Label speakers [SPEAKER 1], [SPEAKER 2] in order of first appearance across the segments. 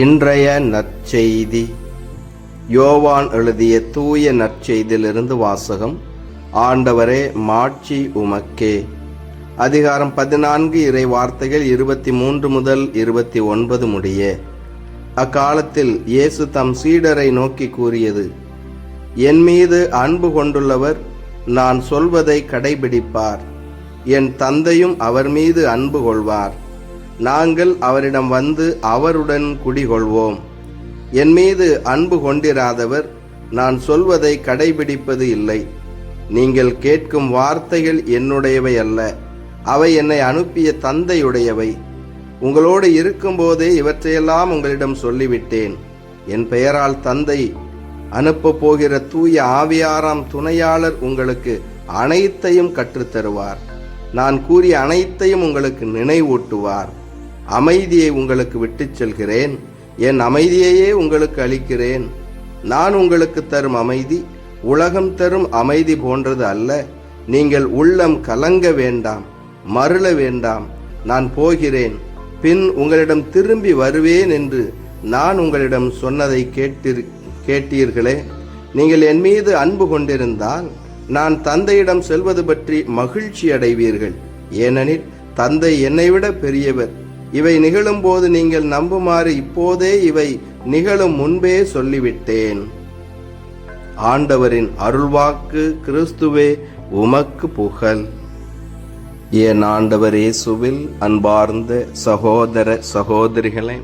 [SPEAKER 1] இன்றைய நற்செய்தி. யோவான் எழுதிய தூய நற்செய்தியிலிருந்து வாசகம் ஆண்டவரே மாட்சி உமக்கே. அதிகாரம் பதினான்கு இறை வார்த்தைகள் இருபத்தி மூன்று முதல் இருபத்தி ஒன்பது முடிய. அக்காலத்தில் இயேசு தம் சீடரை நோக்கி கூறியது என் மீது அன்பு கொண்டுள்ளவர் நான் சொல்வதை கடைபிடிப்பார். என் தந்தையும் அவர் மீது அன்பு கொள்வார். நாங்கள் அவரிடம் வந்து அவருடன் குடிகொள்வோம். என் மீது அன்பு கொண்டிராதவர் நான் சொல்வதை கடைபிடிப்பது இல்லை. நீங்கள் கேட்கும் வார்த்தைகள் என்னுடையவை அல்ல. அவை என்னை அனுப்பிய தந்தையுடையவை. உங்களோடு இருக்கும்போதே இவற்றையெல்லாம் உங்களிடம் சொல்லிவிட்டேன். என் பெயரால் தந்தை அனுப்பப் போகிற தூய ஆவியாராம் துணையாளர் உங்களுக்கு அனைத்தையும் கற்றுத்தருவார். நான் கூறிய அனைத்தையும் உங்களுக்கு நினைவூட்டுவார். அமைதியை உங்களுக்கு விட்டுச் செல்கிறேன். என் அமைதியையே உங்களுக்கு அளிக்கிறேன். நான் உங்களுக்கு தரும் அமைதி உலகம் தரும் அமைதி போன்றது அல்ல. நீங்கள் உள்ளம் கலங்க வேண்டாம் மருள வேண்டாம். நான் போகிறேன். பின் உங்களிடம் திரும்பி வருவேன் என்று நான் உங்களிடம் சொன்னதை கேட்டிரு கேட்டீர்களே. நீங்கள் என் மீது அன்பு கொண்டிருந்தால் நான் தந்தையிடம் செல்வது பற்றி மகிழ்ச்சி அடைவீர்கள் ஏனெனில் தந்தை என்னை விட பெரியவர். இவை நிகழும்போது நீங்கள் நம்புமாறு இப்போதே இவை நிகழும் முன்பே சொல்லிவிட்டேன். ஆண்டவரின் அருள்வாக்கு கிறிஸ்துவே உமக்கு புகழ். என் ஆண்டவர் இயேசுவில் அன்பார்ந்த சகோதர சகோதரிகளே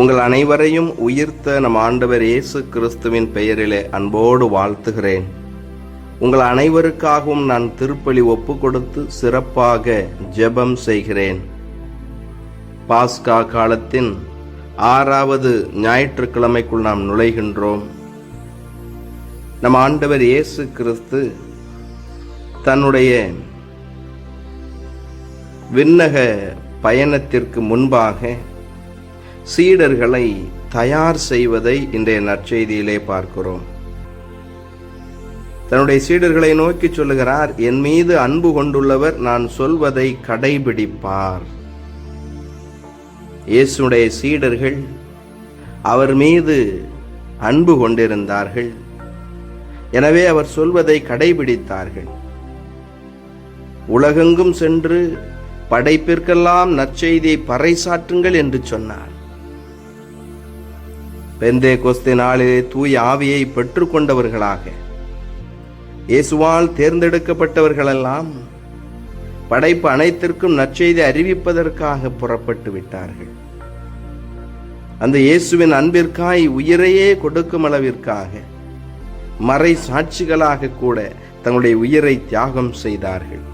[SPEAKER 1] உங்கள் அனைவரையும் உயிர்த்த நம் ஆண்டவர் இயேசு கிறிஸ்துவின் பெயரிலே அன்போடு வாழ்த்துகிறேன். உங்கள் அனைவருக்காகவும் நான் திருப்பலி ஒப்பு கொடுத்து சிறப்பாக ஜெபம் செய்கிறேன். பாஸ்கா காலத்தின் ஆறாவது ஞாயிற்றுக்கிழமைக்குள் நாம் நுழைகின்றோம். நம் ஆண்டவர் இயேசு கிறிஸ்து தன்னுடைய விண்ணக பயணத்திற்கு முன்பாக சீடர்களை தயார் செய்வதை இன்றைய நற்செய்தியிலே பார்க்கிறோம். தன்னுடைய சீடர்களை நோக்கி சொல்லுகிறார் என் மீது அன்பு கொண்டுள்ளவர் நான் சொல்வதை கடைபிடிப்பார். இயேசுடைய சீடர்கள் அவர் மீது அன்பு கொண்டிருந்தார்கள். எனவே அவர் சொல்வதை கடைபிடித்தார்கள். உலகெங்கும் சென்று படைப்பிற்கெல்லாம் நற்செய்தியை பறைசாற்றுங்கள் என்று சொன்னார். பெந்தே கொஸ்து நாளிலே தூய் ஆவியை பெற்றுக்கொண்டவர்களாக இயேசுவால் தேர்ந்தெடுக்கப்பட்டவர்களெல்லாம் படைப்பு அனைத்திற்கும் நற்செய்தி அறிவிப்பதற்காக புறப்பட்டு விட்டார்கள். அந்த இயேசுவின் அன்பிற்காய் உயிரையே கொடுக்கும் அளவிற்காக மறை சாட்சிகளாக கூட தங்களுடைய உயிரை தியாகம் செய்தார்கள்.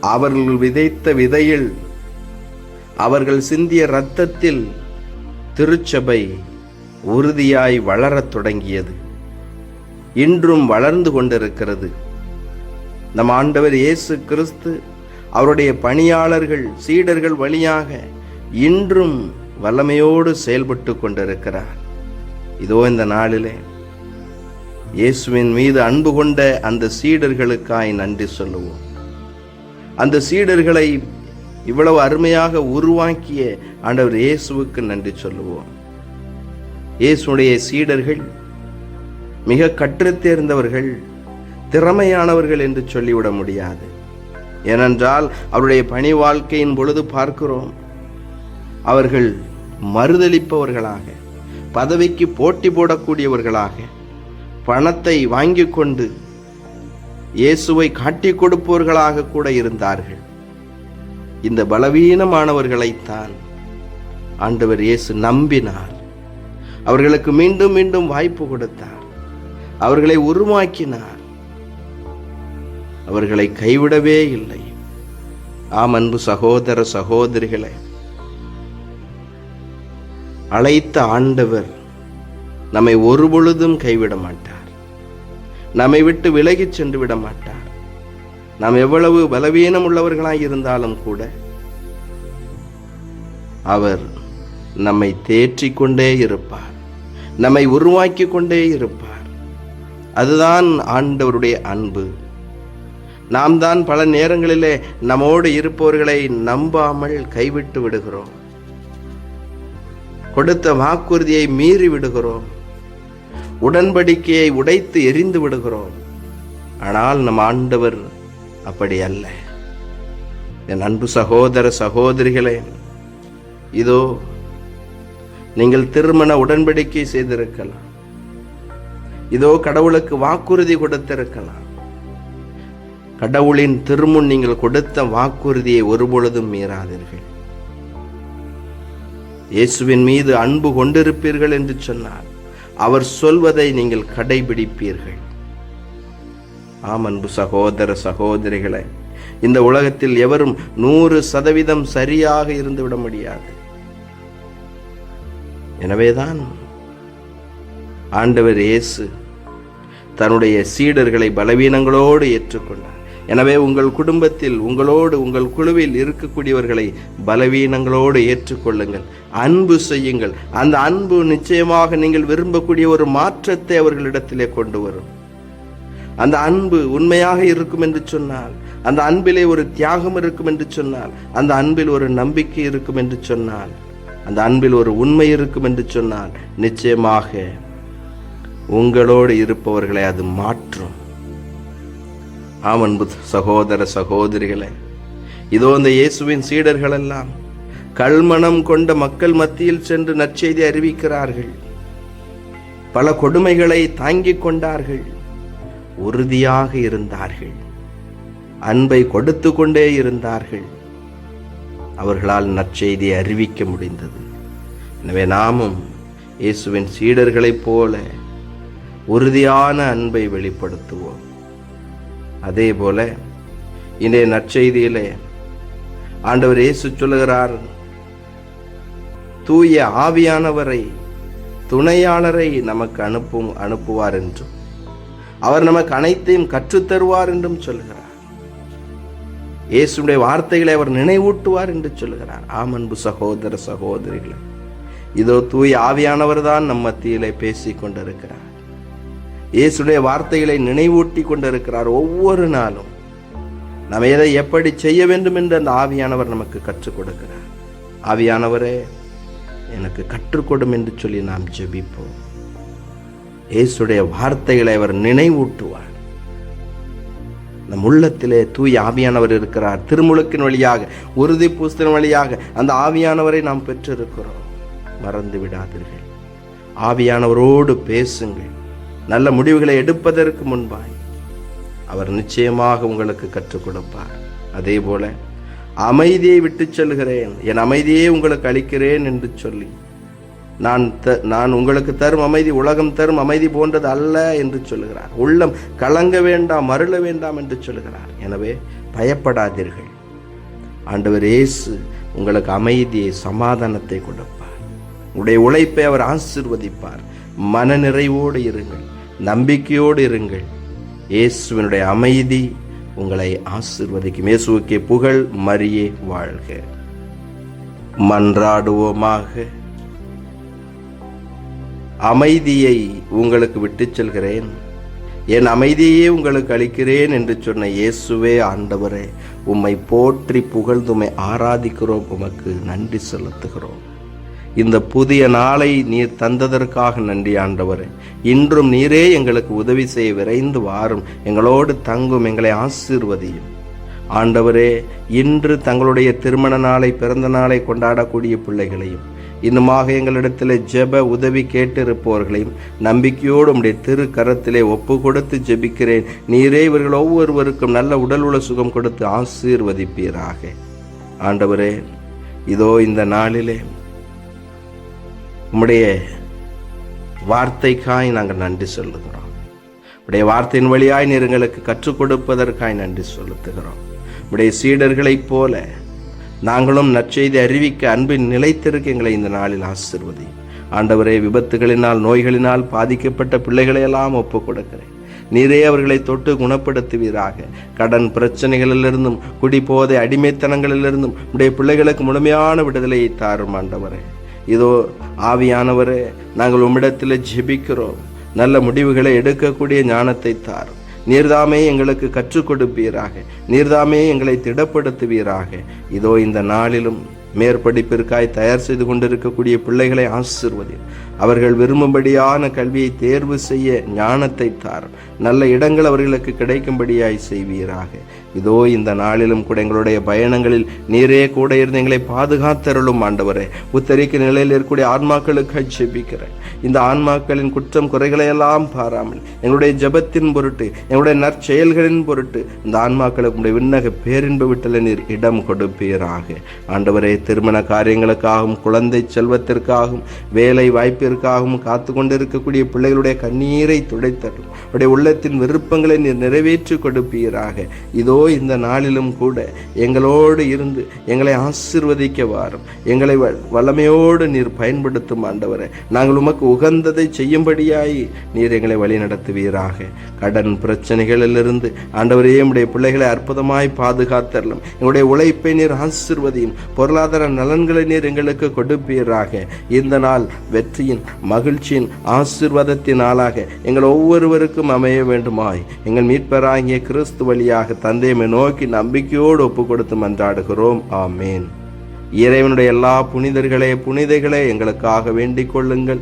[SPEAKER 1] அவர்கள் விதைத்த விதையில் அவர்கள் சிந்திய இரத்தத்தில் திருச்சபை உறுதியாய் வளரத் தொடங்கியது. இன்றும் வளர்ந்து கொண்டிருக்கிறது. நம் ஆண்டவர் இயேசு கிறிஸ்து அவருடைய பணியாளர்கள் சீடர்கள் வழியாக இன்றும் வல்லமையோடு செயல்பட்டு கொண்டிருக்கிறார். இதோ இந்த நாளிலே இயேசுவின் மீது அன்பு கொண்ட அந்த சீடர்களுக்காய் நன்றி சொல்லுவோம். அந்த சீடர்களை இவ்வளவு அருமையாக உருவாக்கிய ஆண்டவர் இயேசுவுக்கு நன்றி சொல்லுவோம். இயேசுடைய சீடர்கள் மிக கற்று தேர்ந்தவர்கள் திறமையானவர்கள் என்று சொல்லிவிட முடியாது. ஏனென்றால் அவருடைய பணி வாழ்க்கையின் பொழுது பார்க்கிறோம். அவர்கள் மறுதளிப்பவர்களாக பதவிக்கு போட்டி போடக்கூடியவர்களாக பணத்தை வாங்கி கொண்டு இயேசுவை காட்டி கொடுப்பவர்களாக கூட இருந்தார்கள். இந்த பலவீனமானவர்களைத்தான் ஆண்டவர் இயேசு நம்பினார். அவர்களுக்கு மீண்டும் மீண்டும் வாய்ப்பு கொடுத்தார். அவர்களை உருவாக்கினார். அவர்களை கைவிடவே இல்லை. ஆம் அன்பு சகோதர சகோதரிகளை அழைத்த ஆண்டவர் நம்மை ஒருபொழுதும் கைவிட மாட்டார். நம்மை விட்டு விலகிச் சென்று விட மாட்டார். நாம் எவ்வளவு பலவீனம் உள்ளவர்களாய் இருந்தாலும் கூட அவர் நம்மை தேற்றிக்கொண்டே இருப்பார். நம்மை உருவாக்கி கொண்டே இருப்பார். அதுதான் ஆண்டவருடைய அன்பு. நாம் தான் பல நேரங்களிலே நம்மோடு இருப்பவர்களை நம்பாமல் கைவிட்டு விடுகிறோம். கொடுத்த வாக்குறுதியை மீறி விடுகிறோம். உடன்படிக்கையை உடைத்து எரிந்து விடுகிறோம். ஆனால் நம் ஆண்டவர் அப்படி அல்ல. என் அன்பு சகோதர சகோதரிகளே இதோ நீங்கள் திருமண உடன்படிக்கை செய்திருக்கலாம். இதோ கடவுளுக்கு வாக்குறுதி கொடுத்திருக்கலாம். கடவுளின் திருமுன் நீங்கள் கொடுத்த வாக்குறுதியை ஒருபொழுதும் மீறாதீர்கள். இயேசுவின் மீது அன்பு கொண்டிருப்பீர்கள் என்று சொன்னார் அவர் சொல்வதை நீங்கள் கடைபிடிப்பீர்கள். ஆம் அன்பு சகோதர சகோதரிகளை இந்த உலகத்தில் எவரும் நூறு சதவீதம் சரியாக இருந்துவிட முடியாது. எனவேதான் ஆண்டவர் இயேசு தன்னுடைய சீடர்களை பலவீனங்களோடு ஏற்றுக்கொண்டார். எனவே உங்கள் குடும்பத்தில் உங்களோடு உங்கள் குழுவில் இருக்கக்கூடியவர்களை பலவீனங்களோடு ஏற்றுக்கொள்ளுங்கள். அன்பு செய்யுங்கள். அந்த அன்பு நிச்சயமாக நீங்கள் விரும்பக்கூடிய ஒரு மாற்றத்தை அவர்களிடத்திலே கொண்டு வரும். அந்த அன்பு உண்மையாக இருக்கும் என்று சொன்னால் அந்த அன்பிலே ஒரு தியாகம் இருக்கும் என்று சொன்னால் அந்த அன்பில் ஒரு நம்பிக்கை இருக்கும் என்று சொன்னால் அந்த அன்பில் ஒரு உண்மை இருக்கும் என்று சொன்னால் நிச்சயமாக உங்களோடு இருப்பவர்களை அது மாற்றும். ஆம் அன்பு சகோதர சகோதரிகளே இதோ இந்த இயேசுவின் சீடர்கள் எல்லாம் கல்மணம் கொண்ட மக்கள் மத்தியில் சென்று நற்செய்தி அறிவிக்கிறார்கள். பல கொடுமைகளை தாங்கிக் கொண்டார்கள். உறுதியாக இருந்தார்கள். அன்பை கொடுத்து கொண்டே இருந்தார்கள். அவர்களால் நற்செய்தியை அறிவிக்க முடிந்தது. எனவே நாமும் இயேசுவின் சீடர்களைப் போல உறுதியான அன்பை வெளிப்படுத்துவோம். அதே போல இன்றைய நற்செய்தியிலே ஆண்டவர் இயேசு சொல்லுகிறார் தூய ஆவியானவரை துணையாளரை நமக்கு அனுப்பும் அனுப்புவார் என்றும் அவர் நமக்கு அனைத்தையும் கற்றுத்தருவார் என்றும் சொல்கிறார் இயேசுடைய வார்த்தைகளை அவர் நினைவூட்டுவார் என்று சொல்கிறார் ஆமன்பு சகோதர சகோதரிகளை இதோ தூய ஆவியானவர் தான் நம் மத்தியிலே பேசிக் கொண்டிருக்கிறார் இயேசுடைய வார்த்தைகளை நினைவூட்டி கொண்டிருக்கிறார் ஒவ்வொரு நாளும். நாம் எதை எப்படி செய்ய வேண்டும் என்று அந்த ஆவியானவர் நமக்கு கற்றுக் கொடுக்கிறார். ஆவியானவரே எனக்கு கற்றுக்கொடும் என்று சொல்லி நாம் ஜெபிப்போம். இயேசுடைய வார்த்தைகளை அவர் நினைவூட்டுவார். நம் உள்ளத்திலே தூய் ஆவியானவர் இருக்கிறார். திருமுழுக்கின் வழியாக உறுதி பூஸ்தின் வழியாக அந்த ஆவியானவரை நாம் பெற்றிருக்கிறோம். மறந்து விடாதீர்கள். ஆவியானவரோடு பேசுங்கள். நல்ல முடிவுகளை எடுப்பதற்கு முன்பாய் அவர் நிச்சயமாக உங்களுக்கு கற்றுக் கொடுப்பார். அதே போல அமைதியை விட்டு செல்கிறேன். என் அமைதியே உங்களுக்கு அளிக்கிறேன் என்று சொல்லி நான் த நான் உங்களுக்கு தரும் அமைதி உலகம் தரும் அமைதி போன்றது அல்ல என்று சொல்லுகிறார். உள்ளம் கலங்க வேண்டாம் மருள வேண்டாம் என்று சொல்லுகிறார். எனவே பயப்படாதீர்கள். ஆண்டவர் இயேசு உங்களுக்கு அமைதியை சமாதானத்தை கொடுப்பார். உடைய உழைப்பை அவர் ஆசிர்வதிப்பார். மன நிறைவோடு இருங்கள். நம்பிக்கையோடு இருங்கள். இயேசுவினுடைய அமைதி உங்களை ஆசிர்வதிக்கும். இயேசுக்கே புகழ் மரியே வாழ்க. மன்றாடுவோமாக. அமைதியை உங்களுக்கு விட்டுச் செல்கிறேன். என் அமைதியே உங்களுக்கு அளிக்கிறேன் என்று சொன்ன இயேசுவே ஆண்டவரே உம்மை போற்றி புகழ்ந்துமை ஆராதிக்கிறோம் உமக்கு நன்றி செலுத்துகிறோம். இந்த புதிய நாளை நீர் தந்ததற்காக நன்றி ஆண்டவரே. இன்றும் நீரே எங்களுக்கு உதவி செய்ய விரைந்து வாரும். எங்களோடு தங்கும் எங்களை ஆசீர்வதியும். ஆண்டவரே இன்று தங்களுடைய திருமண நாளை பிறந்த நாளை கொண்டாடக்கூடிய பிள்ளைகளையும் இன்னுமாக எங்களிடத்தில் ஜெப உதவி கேட்டிருப்பவர்களையும் நம்பிக்கையோடு உடைய திரு கரத்திலே ஒப்பு கொடுத்து ஜெபிக்கிறேன். நீரே இவர்கள் ஒவ்வொருவருக்கும் நல்ல உடல் உள்ள சுகம் கொடுத்து ஆசீர்வதிப்பீராக. ஆண்டவரே இதோ இந்த நாளிலே உம்முடைய வார்த்தைக்காய் நாங்கள் நன்றி சொல்லுகிறோம். உடைய வார்த்தையின் வழியாய் நீர் எங்களுக்கு கற்றுக் கொடுப்பதற்காய் நன்றி செலுத்துகிறோம் உடைய சீடர்களைப் போல நாங்களும் நற்செய்தி அறிவிக்க அன்பின் நிலைத்திருக்க எங்களை இந்த நாளில் ஆசிர்வதி ஆண்டவரே விபத்துகளினால் நோய்களினால் பாதிக்கப்பட்ட பிள்ளைகளையெல்லாம் ஒப்புக் கொடுக்கிறேன் நீரே அவர்களை தொட்டு குணப்படுத்துவீராக. கடன் பிரச்சனைகளிலிருந்தும் குடிபோதை அடிமைத்தனங்களிலிருந்தும் உடைய பிள்ளைகளுக்கு முழுமையான விடுதலையை தாரும் ஆண்டவரே. இதோ ஆவியானவரே நாங்கள் உம்மிடத்தில் ஜெபிக்கிறோம். நல்ல முடிவுகளை எடுக்கக்கூடிய ஞானத்தை தாரும் நீர்தாமே எங்களுக்கு கற்றுக் கொடுப்பீராக. நீர்தாமே எங்களை திடப்படுத்துவீராக. இதோ இந்த நாளிலும் மேற்படிப்பிற்காய் தயார் செய்து கொண்டிருக்கக்கூடிய பிள்ளைகளை ஆசிர்வதில் அவர்கள் விரும்பும்படியான கல்வியை தேர்வு செய்ய ஞானத்தை தாரும் நல்ல இடங்கள் அவர்களுக்கு கிடைக்கும்படியாய் செய்வீராக. இதோ இந்த நாளிலும் கூட எங்களுடைய பயணங்களில் நீரே கூட இருந்து எங்களை பாதுகாத்தருளும் ஆண்டவரே. உத்தரிக்க நிலையில் இருக்கக்கூடிய ஆன்மாக்களுக்கு ஜெபிக்கிறேன் இந்த ஆன்மாக்களின் குற்றம் குறைகளை எல்லாம் பாராமல் எங்களுடைய ஜெபத்தின் பொருட்டு எங்களுடைய நற்செயல்களின் பொருட்டு இந்த ஆன்மாக்களுக்கு உடைய விண்ணக பேரின்பு விட்டல நீர் இடம் கொடுப்பீராக. ஆண்டவரே திருமண காரியங்களுக்காகவும் குழந்தை செல்வத்திற்காகவும் வேலை வாய்ப்பிற்காகவும் காத்து கொண்டிருக்கக்கூடிய பிள்ளைகளுடைய கண்ணீரை துடைத்தரும் அவருடைய உள்ளத்தின் விருப்பங்களை நீர் நிறைவேற்றி கொடுப்பீராக. இதோ இந்த நாளிலும் கூட எங்களோடு இருந்து எங்களை ஆசிர்வதிக்க வாரும். எங்களை வ- வல்லமையோடு நீர் பயன்படுத்தும் ஆண்டவரை. நாங்கள் உமக்கு உகந்ததை செய்யும்படியாய் நீர் எங்களை வழி நடத்துவீராக. கடன் பிரச்சனைகளிலிருந்து ஆண்டவரே உடைய பிள்ளைகளை அற்புதமாய் பாதுகாத்தரலும் எங்களுடைய உழைப்பை நீர் ஆசிர்வதியும் பொருளாதார நலன்களை நீர் எங்களுக்கு கொடுப்பீராக. இந்த நாள் வெற்றியின் மகிழ்ச்சியின் ஆசிர்வாதத்தின் நாளாக எங்கள் ஒவ்வொருவருக்கும் அமைய வேண்டுமாய். எங்கள் மீட்பராகிய கிறிஸ்து வழியாக தந்தையமை நோக்கி நம்பிக்கையோடு ஒப்பு கொடுத்து மன்றாடுகிறோம். ஆமேன். இறைவனுடைய எல்லா புனிதர்களே புனிதைகளே எங்களுக்காக வேண்டிக் கொள்ளுங்கள்.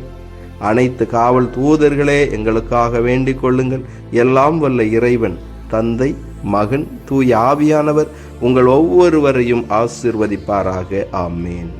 [SPEAKER 1] அனைத்து காவல் தூதர்களே எங்களுக்காக வேண்டிக் கொள்ளுங்கள். எல்லாம் வல்ல இறைவன் தந்தை மகன் தூய் ஆவியானவர் உங்கள் ஒவ்வொருவரையும் ஆசிர்வதிப்பாராக. ஆமேன்.